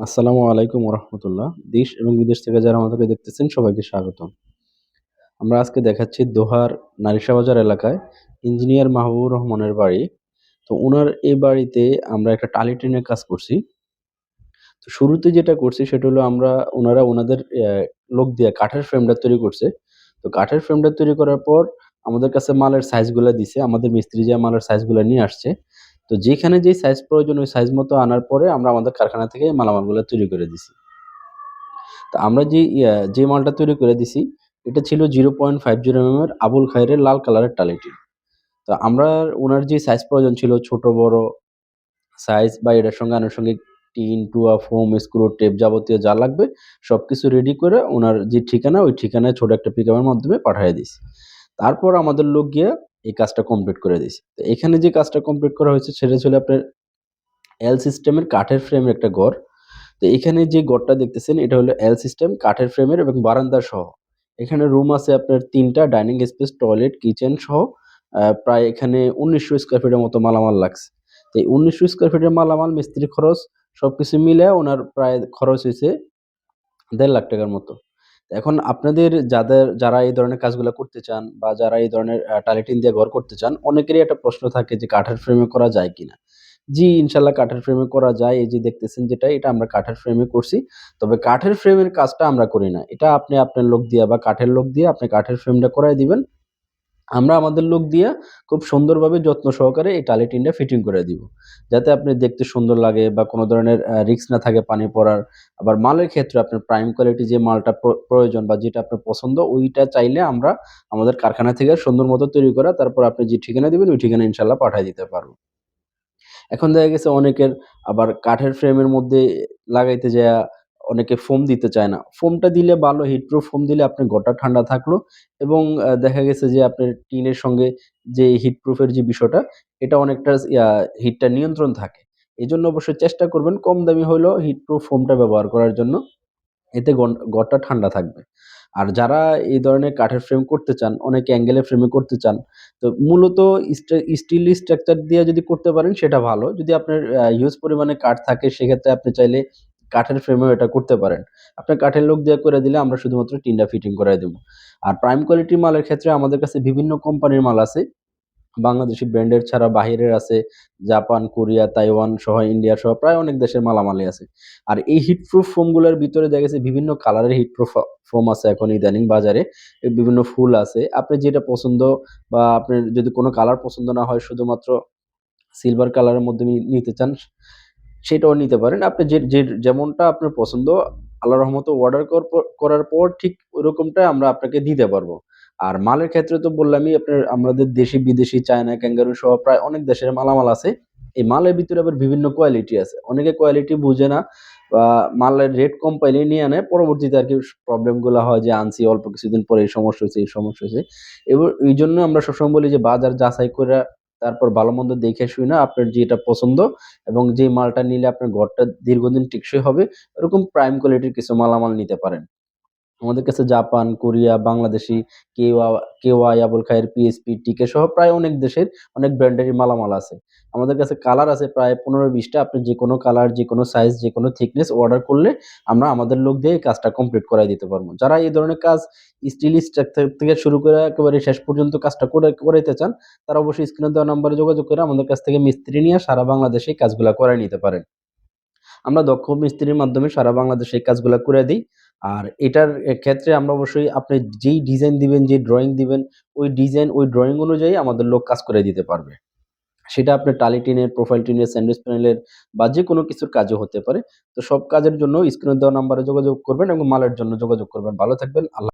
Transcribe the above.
আসসালামু আলাইকুম রহমতুল্লাহ দেশ এবং বিদেশ থেকে যারা আমাদেরকে দেখতেছেন, সবাইকে স্বাগতম। আমরা আজকে দেখাচ্ছি দোহার নারিশা বাজার এলাকায় ইঞ্জিনিয়ার মাহবুবুর রহমানের বাড়ি। তো ওনার এই বাড়িতে আমরা একটা টালি ট্রেনের কাজ করছি। তো শুরুতে যেটা করছি সেটা হলো আমরা ওনারা ওনাদের লোক দিয়ে কাঠের ফ্রেমটা তৈরি করছে। তো কাঠের ফ্রেমটা তৈরি করার পর আমাদের কাছে মালের সাইজগুলো দিছে। আমাদের মিস্ত্রি যে মালের সাইজগুলো নিয়ে আসছে তো যেখানে যে সাইজ প্রয়োজন, ওই সাইজ মতো আনার পরে আমরা আমাদের কারখানা থেকে মালামালগুলো তৈরি করে দিছি। তো আমরা যে যে মালটা তৈরি করে দিছি, এটা ছিল zero point five zero M এর আবুল খায়েরের লাল কালারের টালিটি। তো আমরা ওনার যে সাইজ প্রয়োজন ছিল, ছোট, বড় সাইজ বা এটার সঙ্গে আনুষঙ্গিক টিন, টুয়া, ফোম স্ক্রু টেপ যাবতীয় যা লাগবে সব কিছু রেডি করে ওনার যে ঠিকানা, ওই ঠিকানায় ছোট একটা পিকআপের মাধ্যমে পাঠিয়ে দিছি। তারপর আমাদের লোক গিয়ে এই কাজটা কমপ্লিট করে দিয়েছে। তো এখানে যে কাজটা কমপ্লিট করা হয়েছে সেটা ছিল আপনার এল সিস্টেমের কাঠের ফ্রেমের একটা ঘর তো এখানে যে ঘরটা দেখতেছেন, এটা হলো এল সিস্টেম কাঠের ফ্রেমের এবং বারান্দা সহ। এখানে রুম আছে আপনার তিনটা ডাইনিং স্পেস টয়লেট কিচেন সহ। প্রায় এখানে উনিশশো স্কোয়ার ফিটের মতো মালামাল লাগছে। তো এই উনিশশো স্কোয়ার ফিটের মালামাল মিস্ত্রি খরচ সবকিছু মিলে ওনার প্রায় খরচ হয়েছে দেড় লাখ টাকার মতো। এখন আপনাদের যাদের, যারা এই ধরনের কাজগুলো করতে চান বা যারা এই ধরনের টালিটিন দিয়ে ঘর করতে চান, অনেকেরই একটা প্রশ্ন থাকে যে কাঠের ফ্রেমে করা যায় কিনা? জি, ইনশাল্লাহ কাঠের ফ্রেমে করা যায়। এই যে দেখতেছেন যেটা, এটা আমরা কাঠের ফ্রেমে করছি। তবে কাঠের ফ্রেমের কাজটা আমরা করি না। এটা আপনি আপনার লোক দিয়ে বা কাঠের লোক দিয়ে আপনি কাঠের ফ্রেমটা করাই দিবেন। আমরা আমাদের লোক দিয়ে খুব সুন্দরভাবে যত্ন সহকারে এই টালি টিনটা ফিটিং করে দিব। যাতে আপনি দেখতে সুন্দর লাগে বা কোনো ধরনের রিস্ক না থাকে পানি পড়ার। আবার মালের ক্ষেত্রে আপনার প্রাইম কোয়ালিটি যে মালটা প্রয়োজন বা যেটা আপনার পছন্দ, ওইটা চাইলে আমরা আমাদের কারখানা থেকে সুন্দর মতো তৈরি করা তারপর আপনি যে ঠিকানা দিবেন, ওই ঠিকানা ইনশাল্লাহ পাঠিয়ে দিতে পারব। এখন দেখা গেছে অনেকের আবার কাঠের ফ্রেমের মধ্যে লাগাইতে যায়া অনেকে ফোম দিতে চায় না। ফোমটা দিলে ভালো হিটপ্রুফ ফোম দিলে আপনার ঘরটা ঠান্ডা থাকল এবং দেখা গেছে যে আপনার টিনের সঙ্গে যে হিটপ্রুফের যে বিষয়টা, এটা অনেকটা হিটটা নিয়ন্ত্রণ থাকে। এই জন্য অবশ্যই চেষ্টা করবেন কম দামি হলেও হিটপ্রুফ ফোমটা ব্যবহার করার জন্য। এতে ঘরটা ঠান্ডা থাকবে। আর যারা এই ধরনের কাঠের ফ্রেম করতে চান, অনেকে অ্যাঙ্গেলের ফ্রেমে করতে চান, তো মূলত স্টিল স্ট্রাকচার দিয়ে যদি করতে পারেন, সেটা ভালো। যদি আপনার হিউজ পরিমাণে কাঠ থাকে, সেক্ষেত্রে আপনি চাইলে কাঠের ফ্রেমেও এটা করতে পারেন। আপনার কাঠের লোক দিয়ে করে দিলে আমরা শুধুমাত্র টিনটা ফিটিং করে দেবো। আর প্রাইম কোয়ালিটির মালের ক্ষেত্রে আমাদের কাছে বিভিন্ন কোম্পানির মাল আছে। বাংলাদেশি ব্র্যান্ডের ছাড়া বাহিরের আছে। জাপান, কোরিয়া, তাইওয়ান সহ ইন্ডিয়া সহ প্রায় অনেক দেশের মালামালই আছে। আর এই হিটপ্রুফ ফোমগুলোর ভিতরে দেখা গেছে বিভিন্ন কালারের হিটপ্রুফ ফোম আছে এখন ইদানিং বাজারে। বিভিন্ন ফুল আছে। আপনি যেটা পছন্দ বা আপনার যদি কোনো কালার পছন্দ না হয়, শুধুমাত্র সিলভার কালারের মধ্যে নিতে চান সেটাও নিতে পারেন। আপনি যে যেমনটা আপনার পছন্দ আল্লাহ রহমত অর্ডার করার পর ঠিক ওরকমটা আমরা আপনাকে দিতে পারব। আর মালের ক্ষেত্রে তো বললামই, আপনার আমাদের দেশি, বিদেশি চায়না, ক্যাঙ্গারু সহ প্রায় অনেক দেশের মালামাল আছে। এই মালের ভিতরে আবার বিভিন্ন কোয়ালিটি আছে। অনেকে কোয়ালিটি বুঝে না বা মালের রেট কম পাইলে নিয়ে আনে। পরবর্তীতে আর কি প্রবলেমগুলো হয় যে, আনছি, অল্প কিছুদিন পরে এই সমস্যা হয়েছে, এই সমস্যা হয়েছে। এবার এই জন্য আমরা সবসময় বলি যে, বাজার যাচাই করে তারপর ভালো মন্দ দেখে শুই না আপনার যেটা পছন্দ এবং যে মালটা নিলে আপনার ঘরটা দীর্ঘদিন টিকসই হবে এরকম প্রাইম কোয়ালিটির কিছু মালামাল নিতে পারেন। আমাদের কাছে জাপান, কোরিয়া, বাংলাদেশি, কেওয়া কেওয়াই আবুল খায়ের, পিএসপি, টিকে সহ প্রায় অনেক দেশের অনেক ব্র্যান্ডেরই মালামাল আছে। আমাদের কাছে কালার আছে প্রায় পনেরো বিশটা। আপনি যে কোনো কালার যে কোনো সাইজ যে কোনো থিকনেস অর্ডার করলে আমরা আমাদের লোক দিয়ে কাজটা কমপ্লিট করাই দিতে পারব। যারা এই ধরনের কাজ স্টিল স্ট্রাকচার থেকে শুরু করে একেবারে শেষ পর্যন্ত কাজটা করে, করাইতে চান, তারা অবশ্যই স্ক্রিনে দেওয়া নাম্বারে যোগাযোগ করে আমাদের কাছ থেকে মিস্ত্রি নিয়ে সারা বাংলাদেশে কাজগুলো করাই নিতে পারেন। আমরা দক্ষ মিস্ত্রির মাধ্যমে সারা বাংলাদেশে এই কাজগুলো করে দিই। আর এটার ক্ষেত্রে আমরা অবশ্যই আপনি যেই ডিজাইন দিবেন, যে ড্রয়িং দিবেন, ওই ডিজাইন ওই ড্রয়িং অনুযায়ী আমাদের লোক কাজ করে দিতে পারবে। সেটা আপনার টালি টিনের প্রোফাইল টিনের স্যান্ডউইচ প্যানেলের বা যে কোনো কিছুর কাজও হতে পারে। তো সব কাজের জন্য স্ক্রিনে দেওয়া নাম্বারে যোগাযোগ করবেন এবং মালের জন্য যোগাযোগ করবেন। ভালো থাকবেন, আল্লাহ